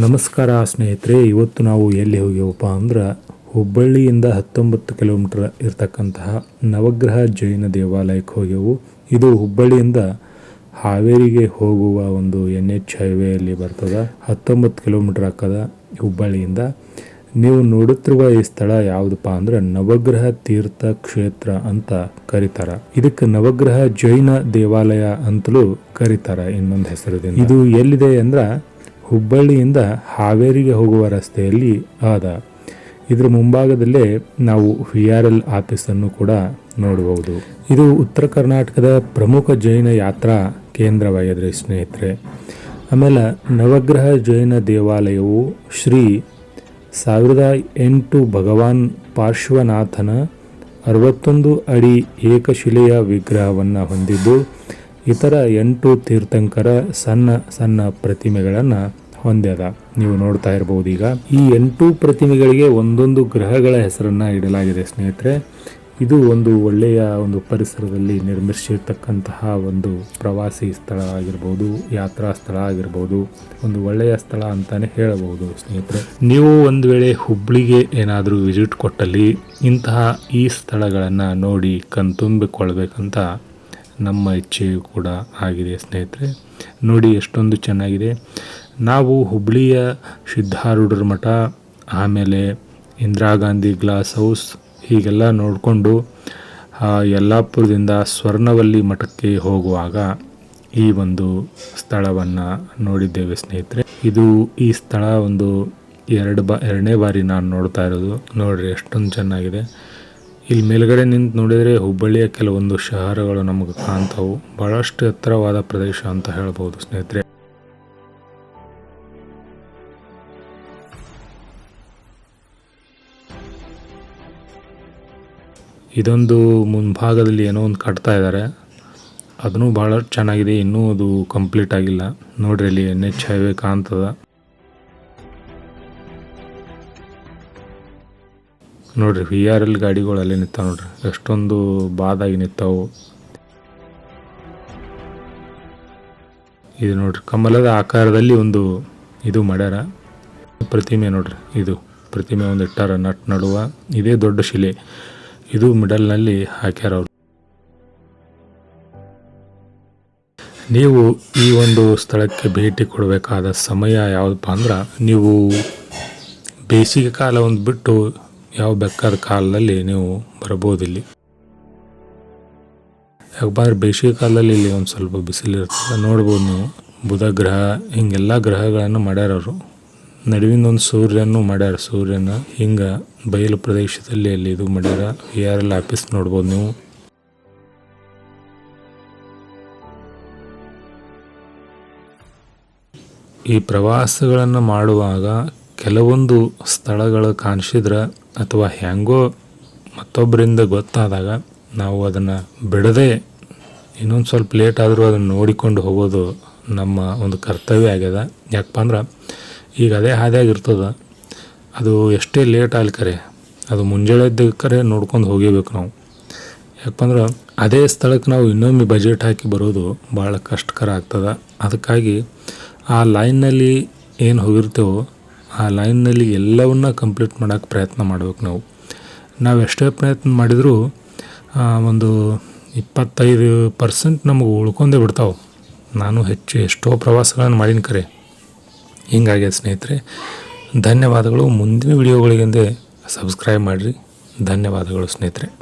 ನಮಸ್ಕಾರ ಸ್ನೇಹಿತರೆ, ಇವತ್ತು ನಾವು ಎಲ್ಲಿ ಹೋಗ್ಯವಪ್ಪ ಅಂದ್ರೆ ಹುಬ್ಬಳ್ಳಿಯಿಂದ ಹತ್ತೊಂಬತ್ತು ಕಿಲೋಮೀಟರ್ ಇರತಕ್ಕಂತಹ ನವಗ್ರಹ ಜೈನ ದೇವಾಲಯಕ್ಕೆ ಹೋಗ್ಯವು. ಇದು ಹುಬ್ಬಳ್ಳಿಯಿಂದ ಹಾವೇರಿಗೆ ಹೋಗುವ ಒಂದು ಎನ್ ಎಚ್ ಹೈವೇಯಲ್ಲಿ ಬರ್ತದೆ. ಹತ್ತೊಂಬತ್ತು ಕಿಲೋಮೀಟರ್ ಹಾಕದ ಹುಬ್ಬಳ್ಳಿಯಿಂದ. ನೀವು ನೋಡುತ್ತಿರುವ ಈ ಸ್ಥಳ ಯಾವುದಪ್ಪ ಅಂದ್ರೆ ನವಗ್ರಹ ತೀರ್ಥ ಕ್ಷೇತ್ರ ಅಂತ ಕರೀತಾರ. ಇದಕ್ಕೆ ನವಗ್ರಹ ಜೈನ ದೇವಾಲಯ ಅಂತಲೂ ಕರೀತಾರ ಇನ್ನೊಂದು ಹೆಸರಿದೆ ಇದು ಎಲ್ಲಿದೆ ಅಂದ್ರ ಹುಬ್ಬಳ್ಳಿಯಿಂದ ಹಾವೇರಿಗೆ ಹೋಗುವ ರಸ್ತೆಯಲ್ಲಿ ಆದ. ಇದರ ಮುಂಭಾಗದಲ್ಲೇ ನಾವು ವಿ ಆರ್ ಎಲ್ ಆಫೀಸನ್ನು ಕೂಡ ನೋಡಬಹುದು. ಇದು ಉತ್ತರ ಕರ್ನಾಟಕದ ಪ್ರಮುಖ ಜೈನ ಯಾತ್ರಾ ಕೇಂದ್ರವಾಗಿದೆ ಸ್ನೇಹಿತರೆ. ಆಮೇಲೆ ನವಗ್ರಹ ಜೈನ ದೇವಾಲಯವು ಶ್ರೀ ಸಾವಿರದ ಎಂಟು ಭಗವಾನ್ ಪಾರ್ಶ್ವನಾಥನ ಅರವತ್ತೊಂದು ಅಡಿ ಏಕಶಿಲೆಯ ವಿಗ್ರಹವನ್ನು ಹೊಂದಿದ್ದು, ಇತರ ಎಂಟು ತೀರ್ಥಂಕರ ಸಣ್ಣ ಸಣ್ಣ ಪ್ರತಿಮೆಗಳನ್ನು ಹೊಂದ್ಯದ. ನೀವು ನೋಡ್ತಾ ಇರಬಹುದು ಈಗ. ಈ ಎಂಟು ಪ್ರತಿಮೆಗಳಿಗೆ ಒಂದೊಂದು ಗ್ರಹಗಳ ಹೆಸರನ್ನ ಇಡಲಾಗಿದೆ ಸ್ನೇಹಿತರೆ. ಇದು ಒಂದು ಒಳ್ಳೆಯ ಒಂದು ಪರಿಸರದಲ್ಲಿ ನಿರ್ಮಿಸಿರ್ತಕ್ಕಂತಹ ಒಂದು ಪ್ರವಾಸಿ ಸ್ಥಳ ಆಗಿರ್ಬೋದು, ಯಾತ್ರಾ ಸ್ಥಳ ಆಗಿರ್ಬೋದು, ಒಂದು ಒಳ್ಳೆಯ ಸ್ಥಳ ಅಂತಾನೆ ಹೇಳಬಹುದು ಸ್ನೇಹಿತರೆ. ನೀವು ಒಂದು ವೇಳೆ ಹುಬ್ಳಿಗೆ ಏನಾದರೂ ವಿಸಿಟ್ ಕೊಟ್ಟಲ್ಲಿ ಇಂತಹ ಈ ಸ್ಥಳಗಳನ್ನು ನೋಡಿ ಕಣ್ತುಂಬಿಕೊಳ್ಬೇಕಂತ ನಮ್ಮ ಇಚ್ಛೆಯೂ ಕೂಡ ಆಗಿದೆ ಸ್ನೇಹಿತರೆ. ನೋಡಿ ಎಷ್ಟೊಂದು ಚೆನ್ನಾಗಿದೆ. ನಾವು ಹುಬ್ಳಿಯ ಸಿದ್ಧಾರೂಢರ ಮಠ, ಆಮೇಲೆ ಇಂದಿರಾ ಗಾಂಧಿ ಗ್ಲಾಸ್ ಹೌಸ್ ಹೀಗೆಲ್ಲ ನೋಡಿಕೊಂಡು ಯಲ್ಲಾಪುರದಿಂದ ಸ್ವರ್ಣವಲ್ಲಿ ಮಠಕ್ಕೆ ಹೋಗುವಾಗ ಈ ಒಂದು ಸ್ಥಳವನ್ನು ನೋಡಿದ್ದೇವೆ ಸ್ನೇಹಿತರೆ. ಇದು ಈ ಸ್ಥಳ ಒಂದು ಎರಡು ಬಾ, ಎರಡನೇ ಬಾರಿ ನಾನು ನೋಡ್ತಾ ಇರೋದು. ನೋಡ್ರಿ, ಎಷ್ಟೊಂದು ಚೆನ್ನಾಗಿದೆ. ಇಲ್ಲಿ ಮೇಲ್ಗಡೆ ನಿಂತು ನೋಡಿದರೆ ಹುಬ್ಬಳ್ಳಿಯ ಕೆಲವೊಂದು ಶಹರಗಳು ನಮಗೆ ಕಾಣ್ತಾವು. ಬಹಳಷ್ಟು ಎತ್ತರವಾದ ಪ್ರದೇಶ ಅಂತ ಹೇಳ್ಬೋದು ಸ್ನೇಹಿತರೆ. ಇದೊಂದು ಮುಂಭಾಗದಲ್ಲಿ ಏನೋ ಒಂದು ಕಟ್ತಾ ಇದ್ದಾರೆ ಅದನ್ನು ಭಾಳ ಚೆನ್ನಾಗಿದೆ, ಇನ್ನೂ ಅದು ಕಂಪ್ಲೀಟ್ ಆಗಿಲ್ಲ. ನೋಡ್ರಿ ಅಲ್ಲಿ ಎನ್ ಎಚ್ ಹೈವೇ ಕಾಣ್ತದ. ನೋಡ್ರಿ ವಿ ಆರ್ ಎಲ್ ಗಾಡಿಗಳು ಅಲ್ಲೇ ನಿಂತಾವ ನೋಡ್ರಿ. ಎಷ್ಟೊಂದು ಬಾದಾಗಿ ನಿಂತಾವು. ಇದು ನೋಡ್ರಿ, ಕಮಲದ ಆಕಾರದಲ್ಲಿ ಒಂದು ಇದು ಮಾಡ್ಯಾರ. ಪ್ರತಿಮೆ ನೋಡ್ರಿ, ಇದು ಪ್ರತಿಮೆ ಒಂದು ಇಟ್ಟಾರ ನಟ್ ನಡುವ. ಇದೇ ದೊಡ್ಡ ಶಿಲೆ. ಇದು ಮಿಡಲ್ನಲ್ಲಿ ಹಾಕ್ಯಾರ ಅವರು ನೀವು ಈ ಒಂದು ಸ್ಥಳಕ್ಕೆ ಭೇಟಿ ಕೊಡಬೇಕಾದ ಸಮಯ ಯಾವುದಪ್ಪ ಅಂದ್ರೆ, ನೀವು ಬೇಸಿಗೆ ಕಾಲ ಒಂದು ಬಿಟ್ಟು ಯಾವ ಬೇಕಾದ ಕಾಲದಲ್ಲಿ ನೀವು ಬರಬಹುದು ಇಲ್ಲಿ. ಯಾಕಪ್ಪ ಅಂದ್ರೆ ಬೇಸಿಗೆ ಕಾಲದಲ್ಲಿ ಇಲ್ಲಿ ಒಂದು ಸ್ವಲ್ಪ ಬಿಸಿಲಿರ್ತದೆ, ನೋಡ್ಬೋದು ನೀವು. ಬುಧ ಗ್ರಹ, ಹಿಂಗೆಲ್ಲ ಗ್ರಹಗಳನ್ನು ಮಾಡ್ಯಾರ ಅವರು ನಡುವಿನ ಒಂದು ಸೂರ್ಯನು ಮಾಡ್ಯಾರ. ಸೂರ್ಯನ ಹಿಂಗೆ ಬಯಲು ಪ್ರದೇಶದಲ್ಲಿ ಅಲ್ಲಿ ಇದು ಮಾಡ್ಯಾರ. ವಿ ಆರ್ ಎಲ್ ಆಫೀಸ್ ನೋಡ್ಬೋದು ನೀವು. ಈ ಪ್ರವಾಸಗಳನ್ನು ಮಾಡುವಾಗ ಕೆಲವೊಂದು ಸ್ಥಳಗಳು ಕಾಣಿಸಿದ್ರೆ ಅಥವಾ ಹೆಂಗೋ ಮತ್ತೊಬ್ಬರಿಂದ ಗೊತ್ತಾದಾಗ ನಾವು ಅದನ್ನು ಬಿಡದೆ ಇನ್ನೊಂದು ಸ್ವಲ್ಪ ಲೇಟ್ ಆದರೂ ಅದನ್ನು ನೋಡಿಕೊಂಡು ಹೋಗೋದು ನಮ್ಮ ಒಂದು ಕರ್ತವ್ಯ ಆಗ್ಯದ. ಯಾಕಪ್ಪ ಅಂದ್ರೆ ಈಗ ಅದೇ ಹಾದಿಯಾಗಿರ್ತದೆ ಅದು ಎಷ್ಟೇ ಲೇಟ್ ಕರೆ, ಅದು ಮುಂಜಾನೆ ಕರೆ ನೋಡ್ಕೊಂಡು ಹೋಗೇಬೇಕು ನಾವು. ಯಾಕಂದ್ರೆ ಅದೇ ಸ್ಥಳಕ್ಕೆ ನಾವು ಇನ್ನೊಮ್ಮೆ ಬಜೆಟ್ ಹಾಕಿ ಬರೋದು ಭಾಳ ಕಷ್ಟಕರ ಆಗ್ತದೆ. ಅದಕ್ಕಾಗಿ ಆ ಲೈನ್ನಲ್ಲಿ ಏನು ಹೋಗಿರ್ತೇವೋ, ಆ ಲೈನ್ನಲ್ಲಿ ಎಲ್ಲವನ್ನ ಕಂಪ್ಲೀಟ್ ಮಾಡೋಕ್ಕೆ ಪ್ರಯತ್ನ ಮಾಡ್ಬೇಕು ನಾವು. ನಾವು ಎಷ್ಟೇ ಪ್ರಯತ್ನ ಮಾಡಿದರೂ ಒಂದು ಇಪ್ಪತ್ತೈದು ಪರ್ಸೆಂಟ್ ನಮಗೆ ಉಳ್ಕೊಂಡೇ ಬಿಡ್ತಾವೆ. ನಾನು ಹೆಚ್ಚು ಎಷ್ಟೋ ಪ್ರವಾಸಗಳನ್ನು ಮಾಡಿನ ಕರೆ. ಹಿಂಗಾಗಿ ಸ್ನೇಹಿತರೆ ಧನ್ಯವಾದಗಳು. ಮುಂದಿನ ವಿಡಿಯೋಗಳಿಗೆಂದೇ ಸಬ್ಸ್ಕ್ರೈಬ್ ಮಾಡಿರಿ. ಧನ್ಯವಾದಗಳು ಸ್ನೇಹಿತರೆ.